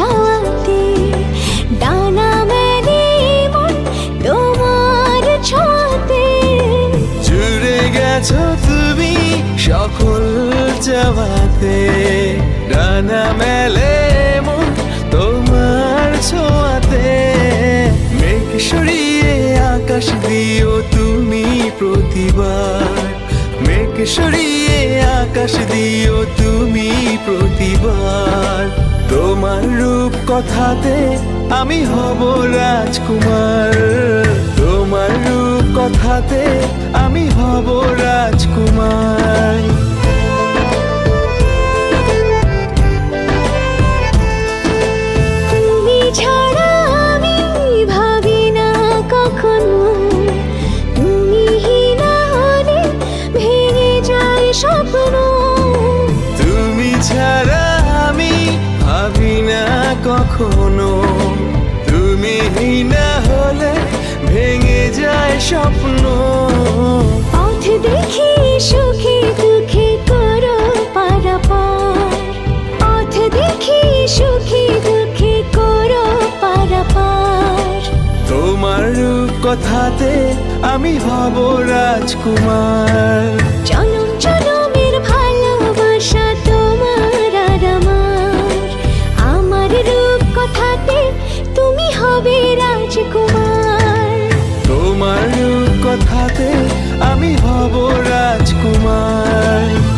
চাওয়াতে ডানা মেলে মন তোমার ছোঁয়াতে জুড়ে গেছো তুমি সকল চাওয়াতে ডানা মেলে মন তোমার ছোঁয়াতে। মেঘ সরিয়ে আকাশ দিও তুমি প্রতিবার। মেঘ সরিয়ে আকাশ দিও তুমি প্রতিবার। তোমার রূপ কথাতে আমি হব রাজকুমার। তোমার রূপ কথাতে আমি হব রাজকুমার। কখনো তুমি না হলে ভেঙে যায় স্বপ্ন। পথ দেখি সুখে দুঃখে করো পারাপার। পথ দেখি সুখে দুঃখে করো পারাপার। তোমার রূপ কথাতে আমি হব রাজকুমার। রাজকুমার তোমার কথাতে আমি হব রাজকুমার।